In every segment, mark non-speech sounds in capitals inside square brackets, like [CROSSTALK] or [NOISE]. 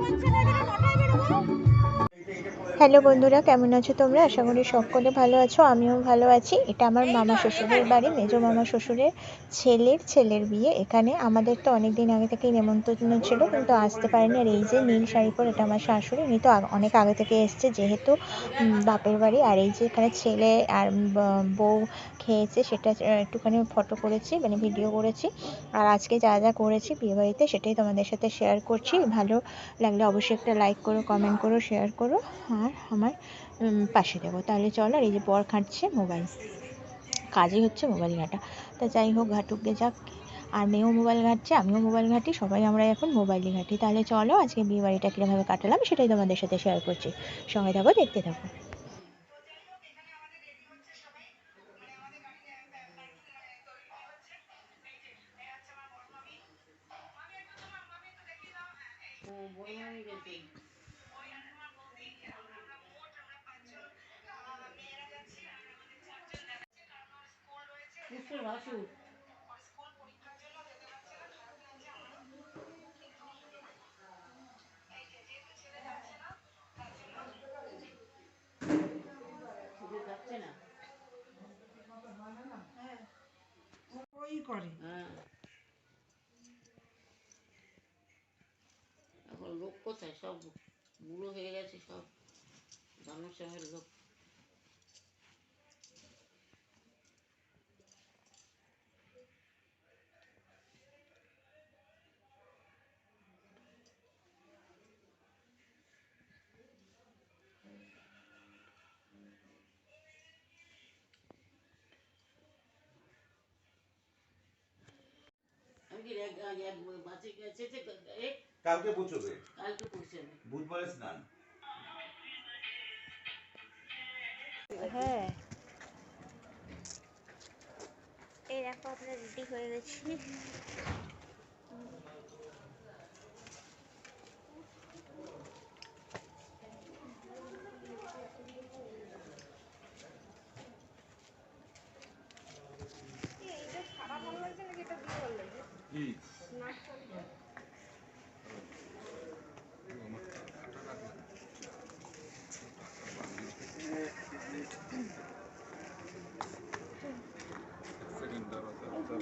கொஞ்ச நேரம் হ্যালো বন্ধুরা, কেমন আছো তোমরা? আশা করি সকলে ভালো আছো, আমিও ভালো আছি। এটা আমার মামা শ্বশুরের বাড়ি, মেজো মামা শ্বশুরের ছেলের ছেলের বিয়ে। এখানে আমাদের তো অনেক দিন আগে থেকেই নেমন্তন্ন ছিল, কিন্তু আসতে পারিনি। আর এই যে নীল শাড়ি পরে, এটা আমার শাশুড়ি, উনি তো অনেক আগে থেকে এসছে, যেহেতু বাপের বাড়ি। আর এই যে এখানে ছেলে আর বউ খেয়েছে, সেটা একটুখানি ফটো করেছি মানে ভিডিও করেছি। আর আজকে যা যা করেছি বিয়েবাড়িতে, সেটাই তোমাদের সাথে শেয়ার করছি। ভালো লাগলে অবশ্যই একটা লাইক করো, কমেন্ট করো, শেয়ার করো। আর আমার পাশে দেবো তাহলে চলো আর এই যে বর ঘাঁটছে মোবাইল। কাজই হচ্ছে মোবাইল ঘাঁটা। তা যাই হোক, ঘাটুককে যাক। আর মেয়েও মোবাইল ঘাঁটছে, আমিও মোবাইল ঘাঁটি, সবাই আমরা এখন মোবাইলই ঘাঁটি। তাহলে চলো, আজকে বিয়ে বাড়িটা কীভাবে কাটালাম সেটাই তোমাদের সাথে শেয়ার করছি। সঙ্গে থাকো, দেখতে থাকো। ওই করে। হ্যাঁ। এখন লোক কোথায়? সব বুড়ো হয়ে গেছে সব। জনসংখ্যার লোক আমি কি এক এক বাঁচে গেছে যে এ কালকে পৌঁছবে? কালকে বুধবারে স্নান? হ্যাঁ। এই দেখো আপনার রেডি হয়ে গেছি কি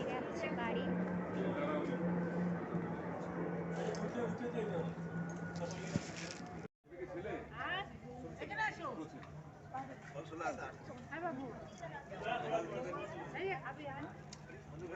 এটা হচ্ছে বাড়ি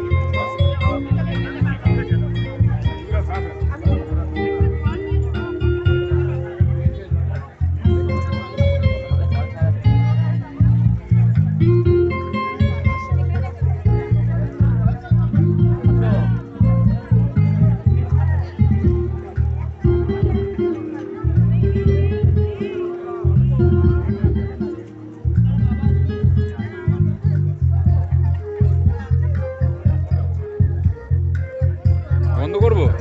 [LAUGHS] করব?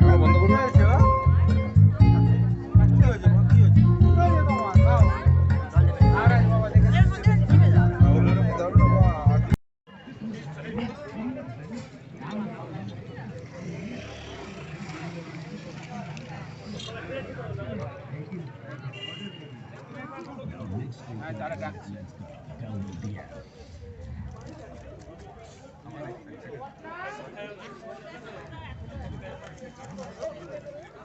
এখন বন্ধ করব? Thank you.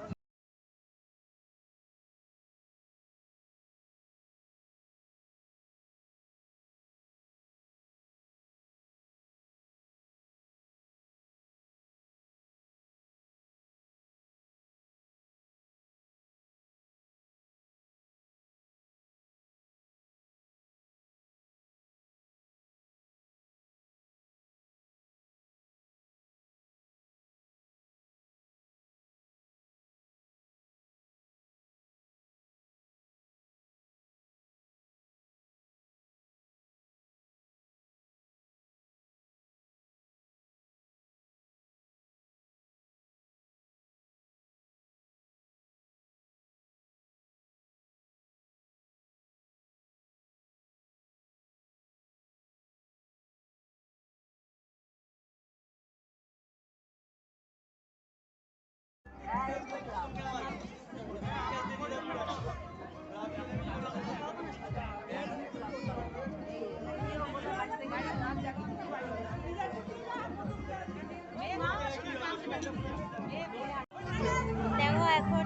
দেখো এখন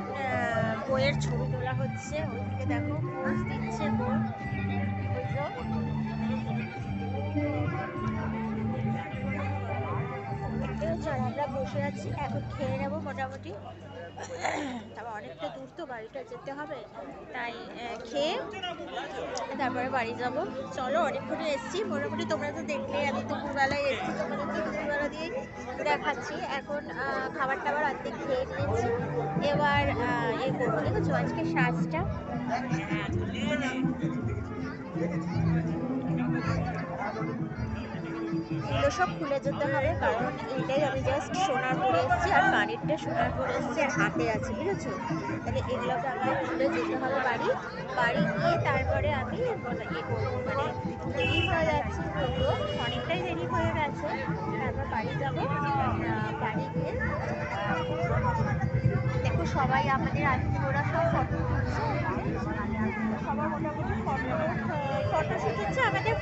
বইয়ের ছবি তোলা হচ্ছে। ওইদিকে দেখো পোজ দিচ্ছে বোন? আর আমরা বসে আছি, এখন খেয়ে নেব মোটামুটি। অনেকটা দূর তো বাড়িটা যেতে হবে। তাই খেয়ে তারপরে বাড়ি যাব। চলো, অনেকক্ষণে এসেছি। মোটামুটি তোমরা তো দেখলে, আমি দুপুরবেলায় এসেছি, তোমাদের তো দুপুরবেলা দিয়েই দেখাচ্ছি। এখন খাবার টাবার অর্ধেক খেয়ে নিয়েছি। এবার এ করব। দেখেছ, আজকে সাজটা? এগুলো সব খুলে যেতে হবে কারণ এইটাই আমি জাস্ট সোনার পরে এসেছি আর কানেরটা সোনার পরে এসেছি আর হাতে আছে বুঝেছ? তাহলে এগুলোকে আমাকে খুলে যেতে হবে বাড়ি বাড়ি গিয়ে তারপরে আমি ইয়ে মানে দেরি হয়ে যাচ্ছে যদিও অনেকটাই দেরি হয়ে গেছে তারপর বাড়ি যাব বাড়ি গিয়ে দেখো সবাই আমাদের আত্মীয়রা সব ফটো তুলছে সবার মোটামুটি ফটো ফটোশ্যুট হচ্ছে আমাদের আহ,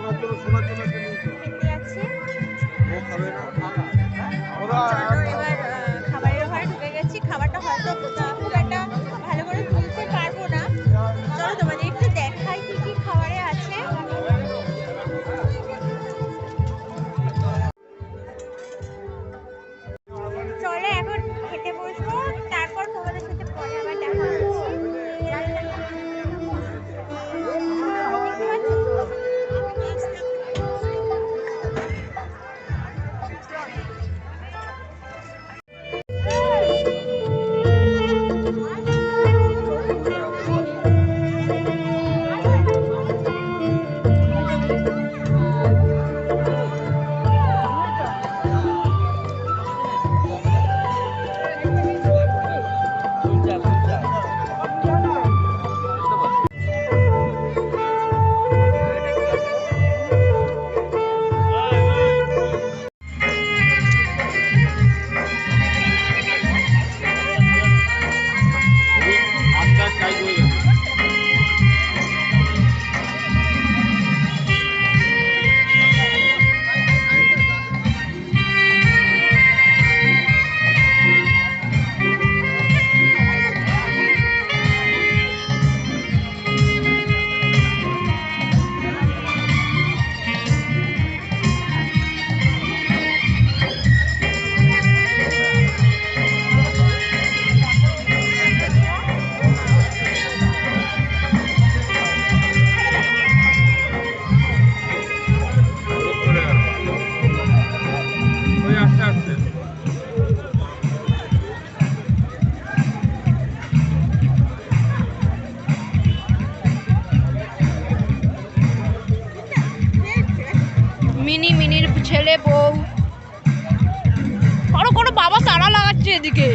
খেতে মিনি মিনির ছেলে বউ। আরও কোনো বাবা তারা লাগাচ্ছে এদিকে।